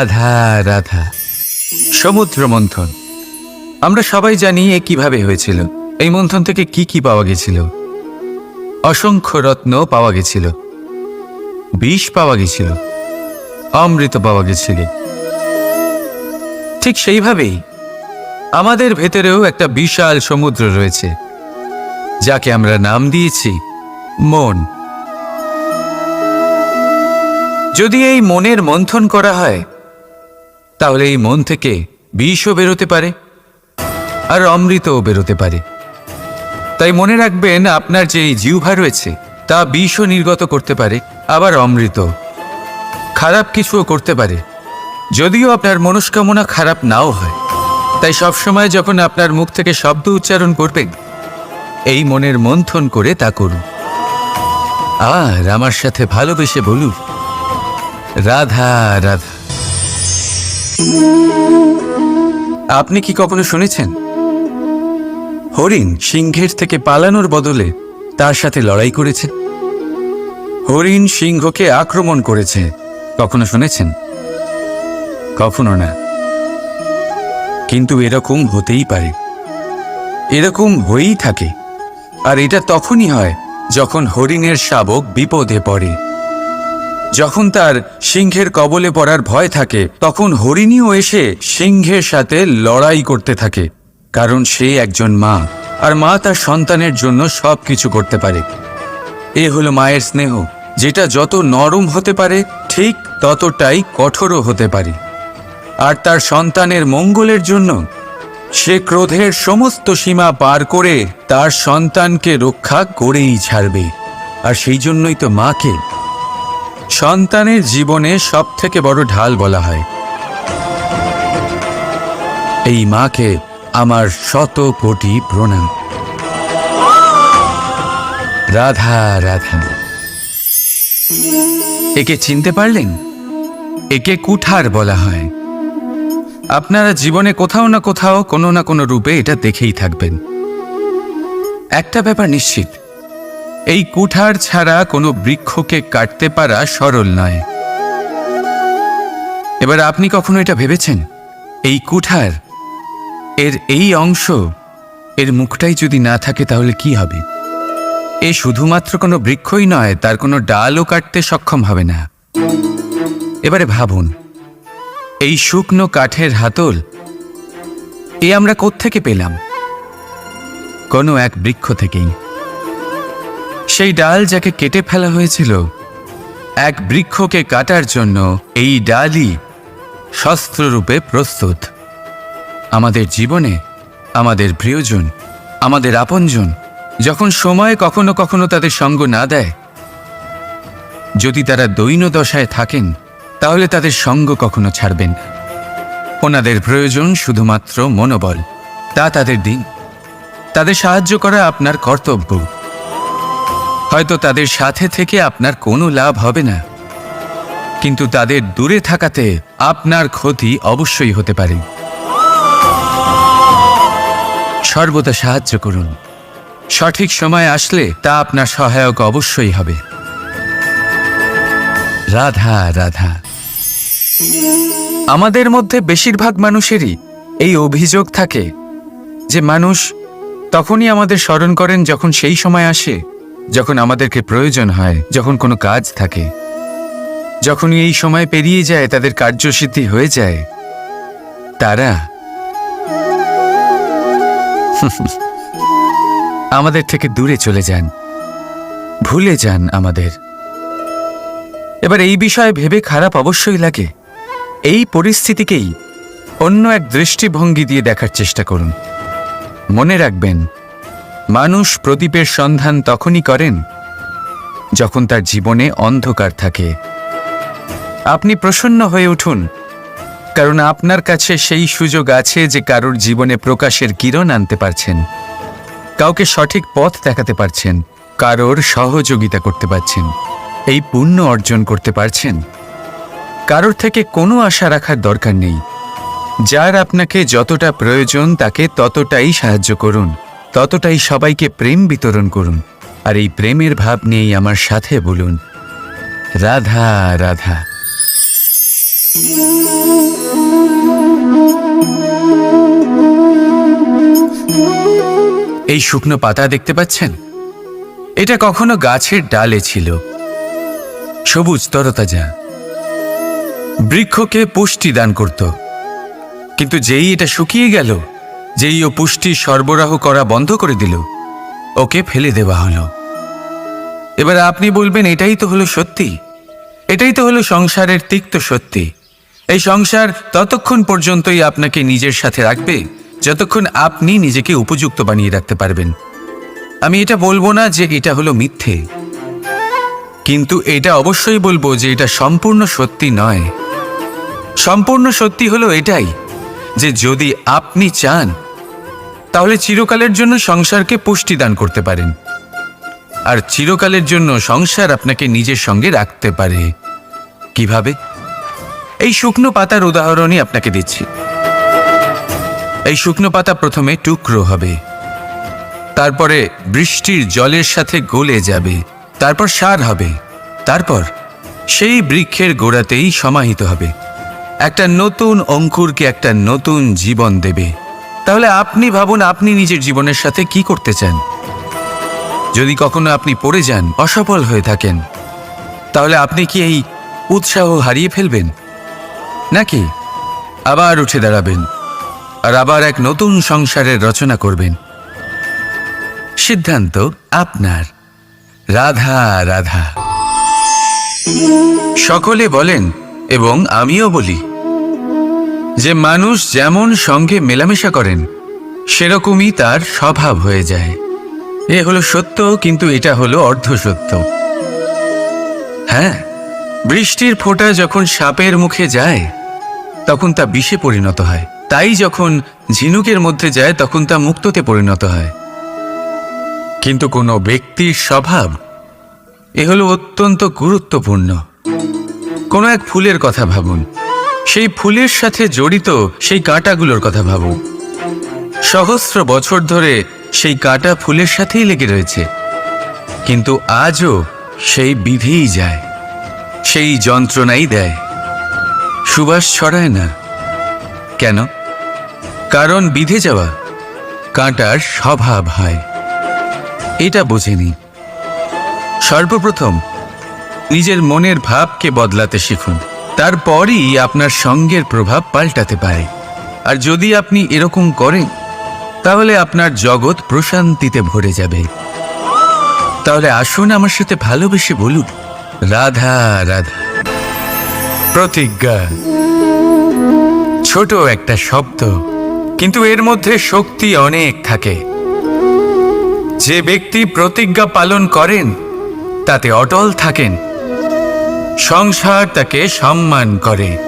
রাধা রাধা। সমুদ্র মন্থন। আমরা সবাই জানি এ কীভাবে হয়েছিল। এই মন্থন থেকে কি কি পাওয়া গেছিল। অসংখ্য রত্ন পাওয়া গেছিল। বিষ পাওয়া গেছিল। অমৃত পাওয়া গেছিল। ঠিক সেইভাবেই আমাদের ভেতরেও একটা বিশাল সমুদ্র রয়েছে, যাকে আমরা নাম দিয়েছি মন। যদি এই মনের মন্থন করা হয় তাহলে এই মন থেকে বিষও বেরোতে পারে, আর অমৃতও বেরোতে পারে। তাই মনে রাখবেন, আপনার যে জিহ্বা রয়েছে, তা বিষও নির্গত করতে পারে, আবার অমৃত খারাপ কিছুও করতে পারে। যদিও আপনার মনস্কামনা খারাপ নাও হয়। তাই সবসময় যখন আপনার মুখ থেকে শব্দ উচ্চারণ করবেন, এই মনের মন্থন করে তা করুন। আর আমার সাথে ভালোবেসে বলুন, রাধা রাধা। আপনি কি কখনো শুনেছেন? হরিণ সিংহের থেকে পালানোর বদলে তার সাথে লড়াই করেছে। হরিণ সিংহকে আক্রমণ করেছে। কখনো শুনেছেন? কখনো না। কিন্তু এরকম হতেই পারে। এরকম হয়েই থাকে। আর এটা তখনই হয় যখন হরিণের শাবক বিপদে পড়ে। যখন তার সিংহের কবলে পড়ার ভয় থাকে, তখন হরিণীও এসে সিংহের সাথে লড়াই করতে থাকে, কারণ সে একজন মা, আর মা তার সন্তানের জন্য সব কিছু করতে পারে। এ হলো মায়ের স্নেহ, যেটা যত নরম হতে পারে, ঠিক ততটাই কঠোরও হতে পারে। আর তার সন্তানের মঙ্গলের জন্য, সে ক্রোধের সমস্ত সীমা পার করে তার সন্তানকে রক্ষা করেই ছাড়বে, আর সেই জন্যই তো মাকে সন্তানের জীবনে সব থেকে বড় ঢাল বলা হয়। এই মাকে আমার শত কোটি প্রণাম। রাধা রাধা। একে চিনতে পারলেন? একে কুঠার বলা হয়। আপনারা জীবনে কোথাও না কোথাও কোনো না কোনো রূপে এটা দেখেই থাকবেন। একটা ব্যাপার নিশ্চিত এই কুঠার ছাড়া কোনো বৃক্ষকে কাটতে পারা সরল নয়। এবার আপনি কখনো এটা ভেবেছেন? এই কুঠার, এর এই অংশ, এর মুখটাই যদি না থাকে তাহলে কি হবে? এ শুধুমাত্র কোনো বৃক্ষই নয়, তার কোনো ডালও কাটতে সক্ষম হবে না। এবারে ভাবুন, এই শুকনো কাঠের হাতল, এ আমরা কোত্থেকে পেলাম? কোনো এক বৃক্ষ থেকেই। সেই ডাল যাকে কেটে ফেলা হয়েছিল, এক বৃক্ষকে কাটার জন্য এই ডালই শস্ত্ররূপে প্রস্তুত। আমাদের জীবনে, আমাদের প্রিয়জন, আমাদের আপনজন, যখন সময় কখনো কখনো তাদের সঙ্গ না দেয়, যদি তারা দৈন দশায় থাকেন, তাহলে তাদের সঙ্গ কখনো ছাড়বেন না। ওনাদের প্রয়োজন শুধুমাত্র মনোবল, তা তাদের দিন। তাদের সাহায্য করা আপনার কর্তব্য। হয়তো তাদের সাথে থেকে আপনার কোনো লাভ হবে না। কিন্তু তাদের দূরে থাকাতে আপনার ক্ষতি অবশ্যই হতে পারে। সর্বদা সাহায্য করুন। সঠিক সময় আসলে তা আপনার সহায়ক অবশ্যই হবে। রাধা রাধা। আমাদের মধ্যে বেশিরভাগ মানুষেরই এই অভিযোগ থাকে যে মানুষ তখনই আমাদের স্মরণ করেন যখন সেই সময় আসে যখন আমাদেরকে প্রয়োজন হয়, যখন কোনো কাজ থাকে, যখনই এই সময় পেরিয়ে যায়, তাদের কার্যসিদ্ধি হয়ে যায়, তারা আমাদের থেকে দূরে চলে যান, ভুলে যান আমাদের। এবার এই বিষয়ে ভেবে খারাপ অবশ্যই লাগে। এই পরিস্থিতিকেই অন্য এক দৃষ্টিভঙ্গি দিয়ে দেখার চেষ্টা করুন। মনে রাখবেন মানুষ প্রদীপের সন্ধান তখনই করেন যখন তার জীবনে অন্ধকার থাকে। আপনি প্রসন্ন হয়ে উঠুন, কারণ আপনার কাছে সেই সুযোগ আছে যে কারোর জীবনে প্রকাশের কিরণ আনতে পারছেন, কাউকে সঠিক পথ দেখাতে পারছেন, কারোর সহযোগিতা করতে পারছেন, এই পুণ্য অর্জন করতে পারছেন। কারোর থেকে কোনো আশা রাখার দরকার নেই। যার আপনাকে যতটা প্রয়োজন তাকে ততটাই সাহায্য করুন। ততটাই সবাইকে প্রেম বিতরণ করুন আর এই প্রেমের ভাব নিয়েই আমার সাথে বলুন। রাধা রাধা। এই শুকনো পাতা দেখতে পাচ্ছেন? এটা কখনো গাছের ডালে ছিল। সবুজ তরতাজা। বৃক্ষকে পুষ্টি দান করত। কিন্তু যেই এটা শুকিয়ে গেল যেই ও পুষ্টি সরবরাহ করা বন্ধ করে দিল, ওকে ফেলে দেওয়া হলো। এবার আপনি বলবেন, এটাই তো হলো সত্যি। এটাই তো হলো সংসারের তিক্ত সত্যি। এই সংসার ততক্ষণ পর্যন্তই আপনাকে নিজের সাথে রাখবে, যতক্ষণ আপনি নিজেকে উপযুক্ত বানিয়ে রাখতে পারবেন। আমি এটা বলব না যে এটা হলো মিথ্যে। কিন্তু এটা অবশ্যই বলব যে এটা সম্পূর্ণ সত্যি নয়। সম্পূর্ণ সত্যি হলো এটাই। যে যদি আপনি চান, তাহলে চিরকালের জন্য সংসারকে পুষ্টি দান করতে পারেন। আর চিরকালের জন্য সংসার আপনাকে নিজের সঙ্গে রাখতে পারে। কীভাবে? এই শুকনো পাতার উদাহরণই আপনাকে দিচ্ছি। এই শুকনো পাতা প্রথমে টুকরো হবে। তারপরে বৃষ্টির জলের সাথে গলে যাবে। তারপর সার হবে। তারপর সেই বৃক্ষের গোড়াতেই সমাহিত হবে। একটা নতুন অঙ্কুরকে একটা নতুন জীবন দেবে। তাহলে আপনি ভাবুন, আপনি নিজের জীবনের সাথে কি করতে চান? যদি কখনো আপনি পড়ে যান, অসফল হয়ে থাকেন, তাহলে আপনি কি এই উৎসাহ হারিয়ে ফেলবেন? নাকি আবার উঠে দাঁড়াবেন আর আবার এক নতুন সংসারের রচনা করবেন? সিদ্ধান্ত আপনার। রাধা রাধা। সকলে বলেন, এবং আমিও বলি যে মানুষ যেমন সঙ্গে মেলামেশা করেন, সেরকমই তার স্বভাব হয়ে যায়। এ হলো সত্য, কিন্তু এটা হলো অর্ধ সত্য হ্যাঁ বৃষ্টির ফোঁটা যখন সাপের মুখে যায়, তখন তা বিষে পরিণত হয়। তাই যখন ঝিনুকের মধ্যে যায়, তখন তা মুক্ততে পরিণত হয়। কিন্তু কোনো ব্যক্তির স্বভাব, এ হলো অত্যন্ত গুরুত্বপূর্ণ। কোনো এক ফুলের কথা ভাবুন। সেই ফুলের সাথে জড়িত সেই কাঁটাগুলোর কথা ভাবুন সহস্র বছর ধরে সেই কাঁটা ফুলের সাথেই লেগে রয়েছে। কিন্তু আজও সেই বিধেই যায়, সেই যন্ত্রণাই দেয়। সুবাস ছড়ায় না। কেন? কারণ বিধে যাওয়া কাঁটার স্বভাব হয়। এটা বোঝেনি। সর্বপ্রথম নিজের মনের ভাবকে বদলাতে শিখুন। তারপরই আপনার সঙ্গের প্রভাব পাল্টাতে পারে। আর যদি আপনি এরকম করেন, তাহলে আপনার জগৎ প্রশান্তিতে ভরে যাবে। তাহলে আসুন আমার সাথে ভালোবেসে বলুন, রাধা রাধা। প্রতিজ্ঞা। ছোট একটা শব্দ, কিন্তু এর মধ্যে শক্তি অনেক থাকে। যে ব্যক্তি প্রতিজ্ঞা পালন করেন, তাতে অটল থাকেন। সংসার তাকে সম্মান করে।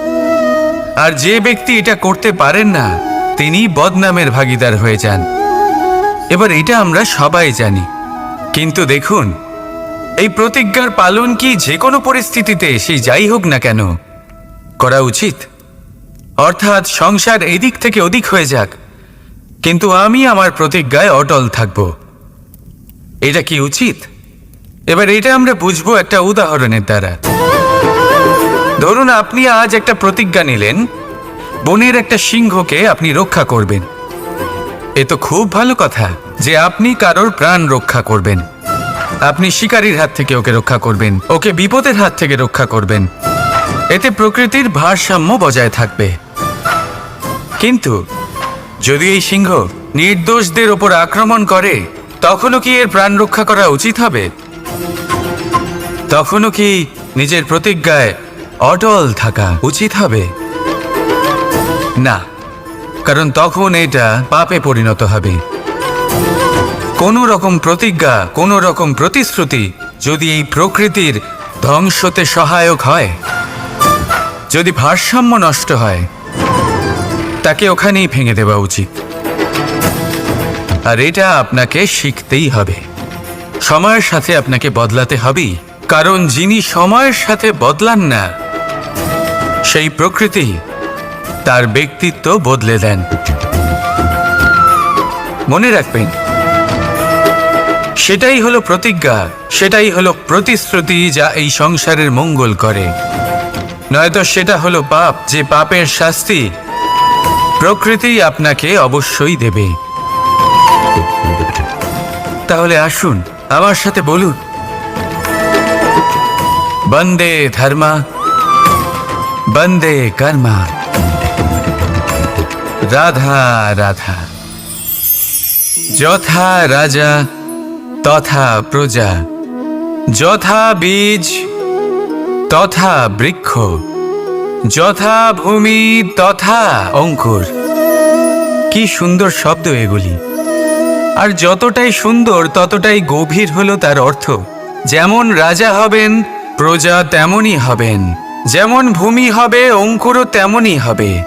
আর যে ব্যক্তি এটা করতে পারেন না, তিনি বদনামের ভাগিদার হয়ে যান। এবার এটা আমরা সবাই জানি। কিন্তু দেখুন, এই প্রতিজ্ঞার পালন কি যে কোনো পরিস্থিতিতে সেই যাই হোক না কেন করা উচিত। অর্থাৎ সংসার এদিক থেকে ওদিক হয়ে যাক। কিন্তু আমি আমার প্রতিজ্ঞায় অটল থাকব। এটা কি উচিত? এবার এটা আমরা বুঝব একটা উদাহরণের দ্বারা। ধরুন আপনি আজ একটা প্রতিজ্ঞা নিলেন, বনের একটা সিংহকে আপনি রক্ষা করবেন। এ তো খুব ভালো কথা যে আপনি কারোর প্রাণ রক্ষা করবেন। আপনি শিকারীর হাত থেকে ওকে রক্ষা করবেন, ওকে বিপদের হাত থেকে রক্ষা করবেন। এতে প্রকৃতির ভারসাম্য বজায় থাকবে। কিন্তু যদি এই সিংহ নির্দোষদের ওপর আক্রমণ করে, তখনও কি এর প্রাণ রক্ষা করা উচিত হবে? তখনও কি নিজের প্রতিজ্ঞায় অটল থাকা উচিত হবে। না, কারণ তখন এটা পাপে পরিণত হবে। কোনো রকম প্রতিজ্ঞা, কোনো রকম প্রতিশ্রুতি যদি এই প্রকৃতির ধ্বংসতে সহায়ক হয়, যদি ভারসাম্য নষ্ট হয়, তাকে ওখানেই ভেঙে দেওয়া উচিত। আর এটা আপনাকে শিখতেই হবে। সময়ের সাথে আপনাকে বদলাতে হবেই, কারণ যিনি সময়ের সাথে বদলান না সেই প্রকৃতি তার ব্যক্তিত্ব বদলে দেন। মনে রাখবেন, সেটাই হলো প্রতিজ্ঞা, সেটাই হলো প্রতিশ্রুতি যা এই সংসারের মঙ্গল করে। নয়তো সেটা হলো পাপ, যে পাপের শাস্তি প্রকৃতি আপনাকে অবশ্যই দেবে। তাহলে আসুন, আমার সাথে বলুন। বন্দে ধর্মা। বন্দে কর্মা। রাধা রাধা। যথা রাজা, তথা প্রজা। যথা বীজ, তথা বৃক্ষ। যথা ভূমি, তথা অঙ্কুর। কি সুন্দর শব্দ এগুলি। আর যতটাই সুন্দর, ততটাই গভীর হলো তার অর্থ। যেমন রাজা হবেন, প্রজা তেমনই হবেন। যেমন ভূমি হবে, অঙ্কুরও তেমনই হবে।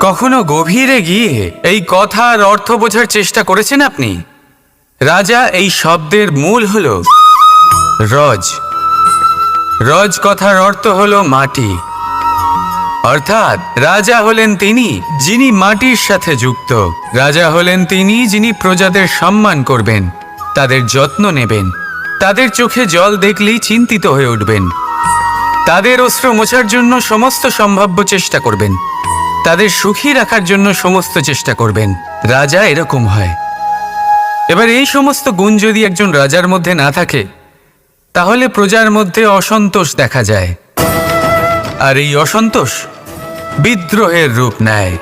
কখনো গভীরে গিয়ে এই কথার অর্থ বোঝার চেষ্টা করেছেন আপনি? রাজা, এই শব্দের মূল হল রজ। রজ কথার অর্থ হল মাটি। অর্থাৎ রাজা হলেন তিনি, যিনি মাটির সাথে যুক্ত। রাজা হলেন তিনি, যিনি প্রজাদের সম্মান করবেন, তাদের যত্ন নেবেন। তাদের চোখে জল দেখলেই চিন্তিত হয়ে উঠবেন। তাদের অস্ত্র মোছার জন্য সমস্ত সম্ভাব্য চেষ্টা করবেন। তাদের সুখী রাখার জন্য সমস্ত চেষ্টা করবেন। রাজা এরকম হয়। এবার এই সমস্ত গুণ যদি একজন রাজার মধ্যে না থাকে, তাহলে প্রজার মধ্যে অসন্তোষ দেখা যায়। আর এই অসন্তোষ বিদ্রোহের রূপ নেয়।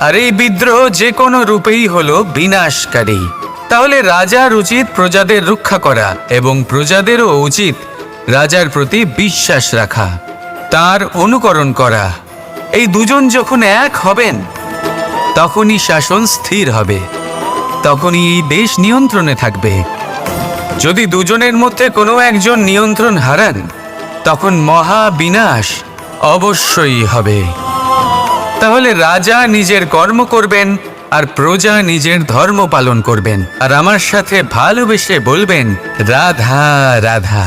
আর এই বিদ্রোহ যে কোনো রূপেই হলো বিনাশকারী। তাহলে রাজার উচিত প্রজাদের রক্ষা করা এবং প্রজাদেরও উচিত রাজার প্রতি বিশ্বাস রাখা, তার অনুকরণ করা। এই দুজন যখন এক হবেন, তখনই শাসন স্থির হবে, তখনই এই দেশ নিয়ন্ত্রণে থাকবে। যদি দুজনের মধ্যে কোনো একজন নিয়ন্ত্রণ হারান, তখন মহা বিনাশ অবশ্যই হবে। তাহলে রাজা নিজের কর্ম করবেন আর প্রজা নিজের ধর্ম পালন করবেন। আর আমার সাথে ভালোবেসে বলবেন, রাধা রাধা।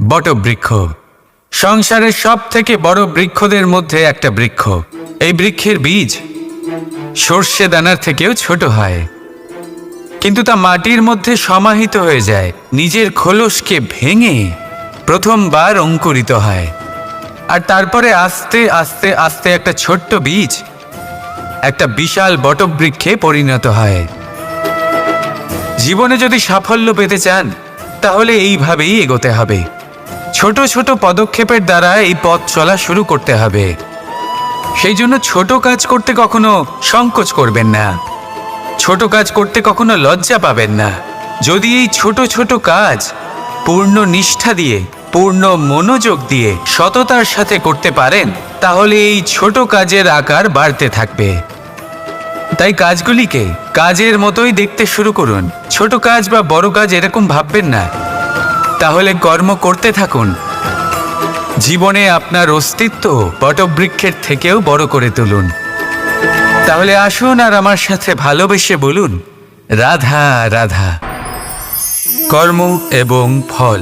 বটবৃক্ষ সংসারের সব থেকে বড় বৃক্ষদের মধ্যে একটা বৃক্ষ। এই বৃক্ষের বীজ সর্ষে দানার থেকেও ছোট হয়। কিন্তু তা মাটির মধ্যে সমাহিত হয়ে যায়, নিজের খোলসকে ভেঙে প্রথমবার অঙ্কুরিত হয়। আর তারপরে আস্তে আস্তে আস্তে একটা ছোট্ট বীজ একটা বিশাল বটবৃক্ষে পরিণত হয়। জীবনে যদি সাফল্য পেতে চান, তাহলে এইভাবেই এগোতে হবে। ছোট ছোট পদক্ষেপের দ্বারা এই পথ চলা শুরু করতে হবে। সেই জন্য ছোট কাজ করতে কখনো সংকোচ করবেন না। ছোট কাজ করতে কখনো লজ্জা পাবেন না। যদি এই ছোট ছোট কাজ পূর্ণ নিষ্ঠা দিয়ে, পূর্ণ মনোযোগ দিয়ে সততার সাথে করতে পারেন, তাহলে এই ছোট কাজের আকার বাড়তে থাকবে। তাই কাজগুলিকে কাজের মতোই দেখতে শুরু করুন। ছোট কাজ বা বড় কাজ এরকম ভাববেন না। তাহলে কর্ম করতে থাকুন। জীবনে আপনার অস্তিত্ব বটবৃক্ষের থেকেও বড় করে তুলুন। তাহলে আসুন আর আমার সাথে ভালোবেসে বলুন, রাধা রাধা। কর্ম এবং ফল।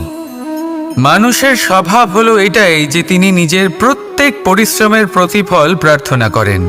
মানুষের স্বভাব হলো এটাই যে তিনি নিজের প্রত্যেক পরিশ্রমের প্রতিফল প্রার্থনা করেন।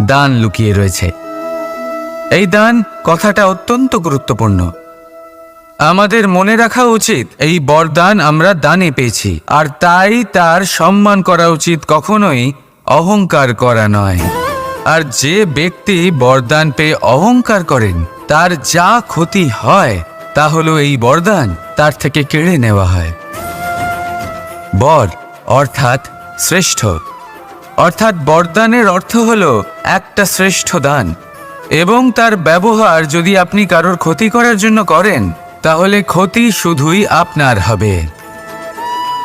দান লুকিয়ে রয়েছে। এই দান কথাটা অত্যন্ত গুরুত্বপূর্ণ। আমাদের মনে রাখা উচিত, এই বরদান আমরা দানে পেয়েছি, আর তাই তার সম্মান করা উচিত কখনোই অহংকার করা নয়। আর যে ব্যক্তি বরদান পেয়ে অহংকার করেন, তার যা ক্ষতি হয়, তা হলো এই বরদান, তার থেকে কেড়ে নেওয়া হয়। বর অর্থাৎ শ্রেষ্ঠ। অর্থাৎ বরদানের অর্থ হল একটা শ্রেষ্ঠ দান। এবং তার ব্যবহার যদি আপনি কারোর ক্ষতি করার জন্য করেন, তাহলে ক্ষতি শুধুই আপনার হবে।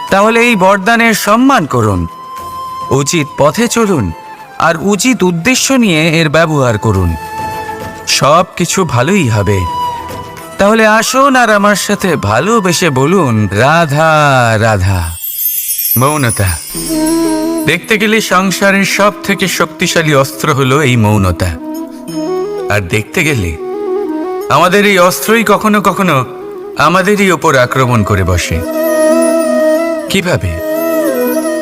তাহলে এই বরদানের সম্মান করুন। উচিত পথে চলুন আর উচিত উদ্দেশ্য নিয়ে এর ব্যবহার করুন। সব কিছু ভালোই হবে। তাহলে আসুন আর আমার সাথে ভালোবেসে বলুন, রাধা রাধা। মৌনতা। দেখতে গেলে সংসারের সব থেকে শক্তিশালী অস্ত্র হলো এই মৌনতা। আর দেখতে গেলে আমাদের এই অস্ত্রই কখনো কখনো আমাদেরই ওপর আক্রমণ করে বসে। কীভাবে?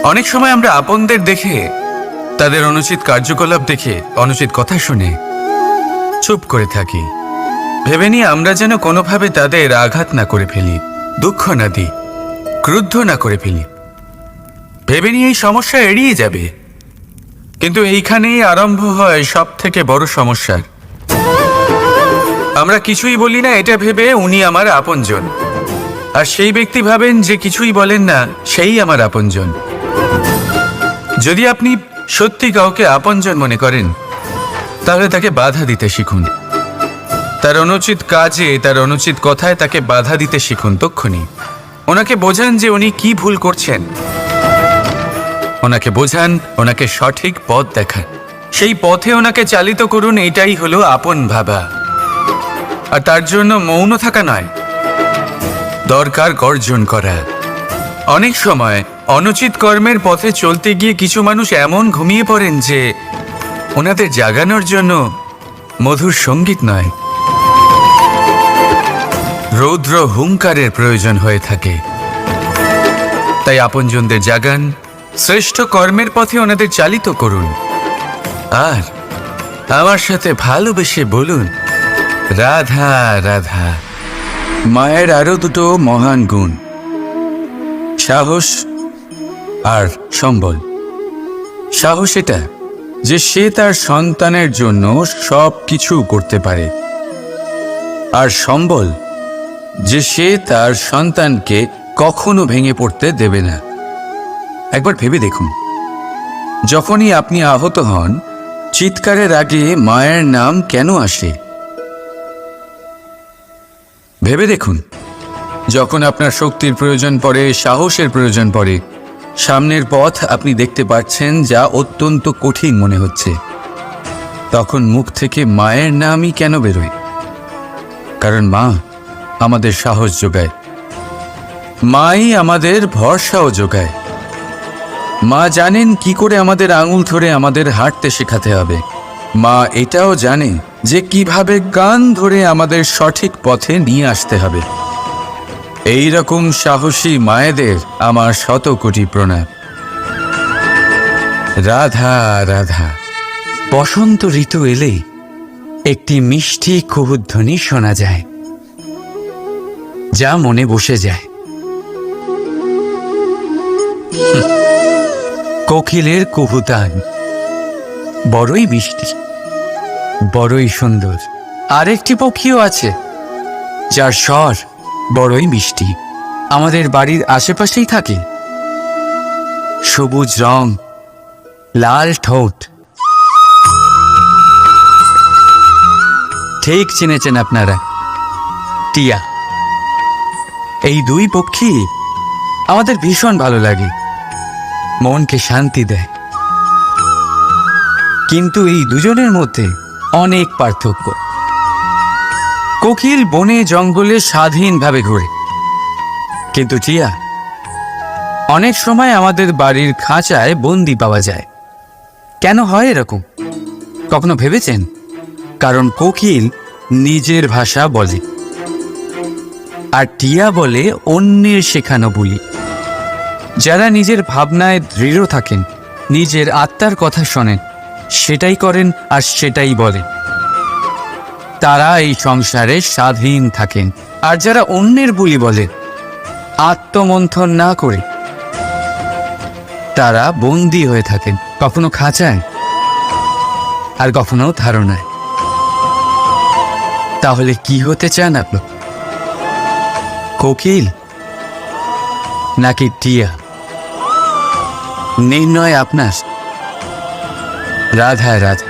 অনেক সময় আমরা আপনদের দেখে, তাদের অনুচিত কার্যকলাপ দেখে, অনুচিত কথা শুনে চুপ করে থাকি। ভেবে নিয়ে আমরা যেন কোনোভাবে তাদের আঘাত না করে ফেলি, দুঃখ না দিই, ক্রুদ্ধ না করে ফেলি। ভেবে নিয়ে এই সমস্যা এড়িয়ে যাবে। কিন্তু এইখানেই আরম্ভ হয় সব থেকে বড় সমস্যার। আমরা কিছুই বলি না এটা ভেবে উনি আমার আপনজন। আর সেই ব্যক্তি ভাবেন যে কিছুই বলেন না, সেই আমার আপনজন। যদি আপনি সত্যি কাউকে আপনজন মনে করেন, তাহলে তাকে বাধা দিতে শিখুন। তার অনুচিত কাজে, তার অনুচিত কথায় তাকে বাধা দিতে শিখুন তক্ষণি ওনাকে বোঝান যে উনি কি ভুল করছেন। ওনাকে বোঝান, ওনাকে সঠিক পথ দেখান। সেই পথে ওনাকে চালিত করুন, এটাই হলো আপন ভাবা। আর তার জন্য মৌন থাকা নয়, দরকার গর্জন করা। অনেক সময় অনুচিত কর্মের পথে চলতে গিয়ে কিছু মানুষ এমন ঘুমিয়ে পড়েন যে ওনাদের জাগানোর জন্য মধুর সংগীত নয়। রৌদ্র হুঙ্কারের প্রয়োজন হয়ে থাকে। তাই আপনজনদের জাগান শ্রেষ্ঠ কর্মের পথে ওনাদের চালিত করুন। আর আমার সাথে ভালোবেসে বলুন, রাধা রাধা, মায়ের আরও দুটো মহান গুণ, সাহস আর সম্বল। সাহস এটা যে সে তার সন্তানের জন্য সব কিছু করতে পারে। আর সম্বল যে সে তার সন্তানকে কখনো ভেঙে পড়তে দেবে না। একবার ভেবে দেখুন। যখনই আপনি আহত হন, চিৎকারের আগে মায়ের নাম কেন আসে? ভেবে দেখুন, যখন আপনার শক্তির প্রয়োজন পড়ে, সাহসের প্রয়োজন পড়ে, সামনের পথ আপনি দেখতে পাচ্ছেন যা অত্যন্ত কঠিন মনে হচ্ছে। তখন মুখ থেকে মায়ের নামই কেন বেরোয়? কারণ মা আমাদের সাহস যোগায়। মাই আমাদের ভরসাও যোগায়। মা জানেন কি করে আমাদের আঙুল ধরে আমাদের হাঁটতে শেখাতে হবে। মা এটাও জানে যে কীভাবে গান ধরে আমাদের সঠিক পথে নিয়ে আসতে হবে। এই রকম সাহসী মায়েদের আমার শত কোটি প্রণাম। রাধা রাধা। বসন্ত ঋতু এলেই একটি মিষ্টি কুহুধ্বনি শোনা যায়, যা মনে বসে যায়। কোকিলের কুহুতান বড়ই মিষ্টি, বড়ই সুন্দর। আরেকটি পক্ষীও আছে, যার স্বর বড়ই মিষ্টি। আমাদের বাড়ির আশেপাশেই থাকে। সবুজ রং, লাল ঠোঁট। ঠিক চিনেছেন আপনারা, টিয়া। এই দুই পক্ষী আমাদের ভীষণ ভালো লাগে। মনকে শান্তি দেয়। কিন্তু এই দুজনের মধ্যে অনেক পার্থক্য। কোকিল বনে জঙ্গলে স্বাধীনভাবে ঘুরে। কিন্তু টিয়া অনেক সময় আমাদের বাড়ির খাঁচায় বন্দি পাওয়া যায়। কেন হয় এরকম? কখনো ভেবেছেন? কারণ কোকিল নিজের ভাষা বলে। আর টিয়া বলে অন্যের শেখানো বলি। যারা নিজের ভাবনায় দৃঢ় থাকেন, নিজের আত্মার কথা শোনেন, সেটাই করেন আর সেটাই বলেন। তারা এই সংসারে স্বাধীন থাকেন আর যারা অন্যের বুলি বলে, আত্মমন্থন না করে, তারা বন্দী হয়ে থাকেন, কখনো খাঁচায় আর কখনো ধারণায়। তাহলে কি হতে চান আপনি? কোকিল নাকি টিয়া? নির্ণয় আপনার। রাধায় রাধা।